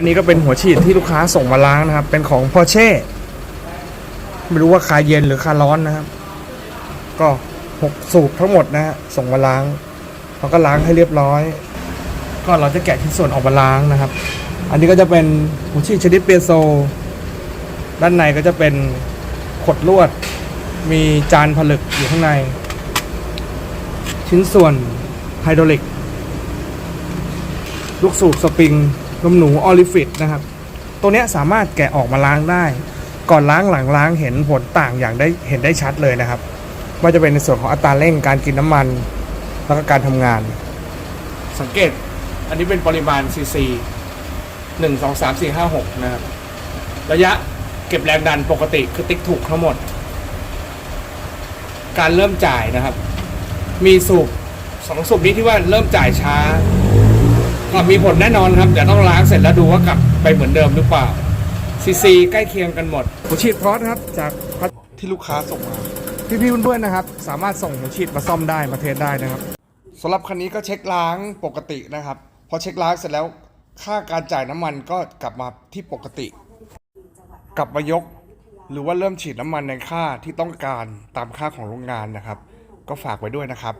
อันนี้ก็เป็นหัวฉีดที่ลูกค้าส่งมาล้างนะครับ เป็นของ Porsche ไม่รู้ว่าคาเย็นหรือคาร้อนนะครับ ก็หกสูบทั้งหมดนะฮะส่งมาล้างเราก็ล้างให้เรียบร้อย ก็เราจะแกะชิ้นส่วนออกมาล้างนะครับ อันนี้ก็จะเป็นหัวฉีดชนิดเปียโซ ด้านในก็จะเป็นขดลวด มีจานผลึกอยู่ข้างใน ชิ้นส่วนไฮดรอลิก ลูกสูบสปริง นมหนูออลิฟิตนะครับ ตัวนี้สามารถแกะออกมาล้างได้ ก่อนล้างหลังล้างเห็นผลต่างอย่างได้เห็นได้ชัดเลยนะครับว่าจะเป็นในส่วนของอัตราเร่งการกินน้ำมัน แล้วก็การทำงาน สังเกต อันนี้เป็นปริมาณซีซีหนึ่งสองสามสี่ห้าหกนะครับ ระยะเก็บแรงดันปกติคือติ๊กถูกทั้งหมด การเริ่มจ่ายนะครับ มีสูบสองสูบนี้ที่ว่าเริ่มจ่ายช้า ก็มีผลแน่นอนครับแต่ต้องล้างเสร็จแล้วดูว่ากลับไปเหมือนเดิมหรือเปล่าซีซีใกล้เคียงกันหมดหัวฉีดพรอสครับจากพัดที่ลูกค้าส่งมาพี่ๆเพื่อนๆนะครับ สามารถส่งหัวฉีดมาซ่อมได้มาเทสได้นะครับสำหรับคันนี้ก็เช็คล้างปกตินะครับ พอเช็คล้างเสร็จแล้วค่าการจ่ายน้ำมันก็กลับมาที่ปกติ กลับมายก หรือว่าเริ่มฉีดน้ำมันในค่าที่ต้องการตามค่าของโรงงานนะครับ ก็ฝากไว้ด้วยนะครับ